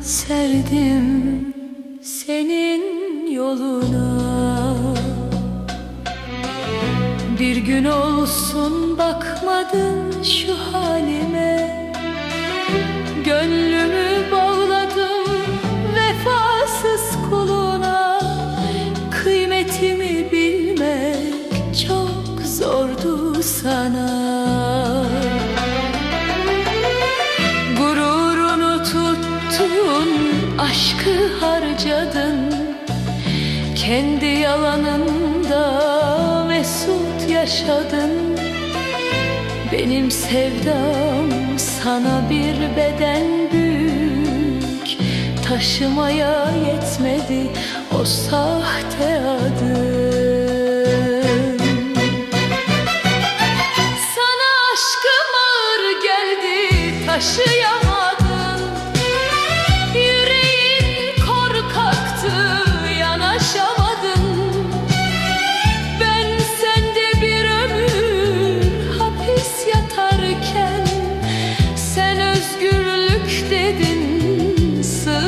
sevdim senin yoluna. Bir gün olsun bakmadın şu halime. Gönlümü bağladım vefasız kuluna. Kıymetimi bilmek çok zordu sana aşkı harcadın. Kendi yalanında mesut yaşadın. Benim sevdam sana bir beden büyük Taşımaya yetmedi o sahte adın sana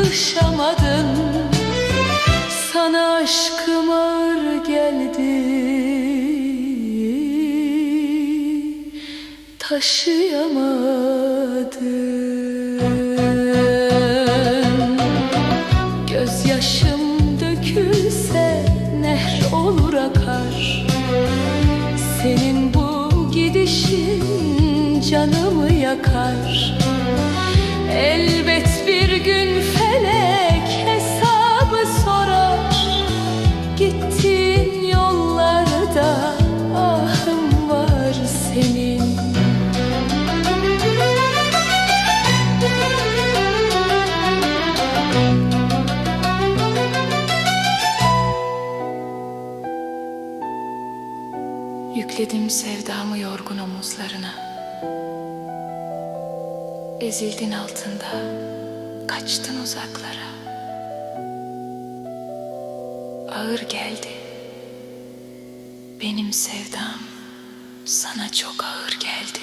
sığışamadın Sana aşkım ağır geldi. Taşıyamadın Gözyaşım dökülse nehr olur akar. Senin bu gidişin canımı yakar. Elbet bir gün felek hesabı sorar. Gittiğin yollarda ahım var senin. Yükledim sevdamı yorgun omuzlarına. Ezildin altında Kaçtın uzaklara. Ağır geldi. Benim sevdam Sana çok ağır geldi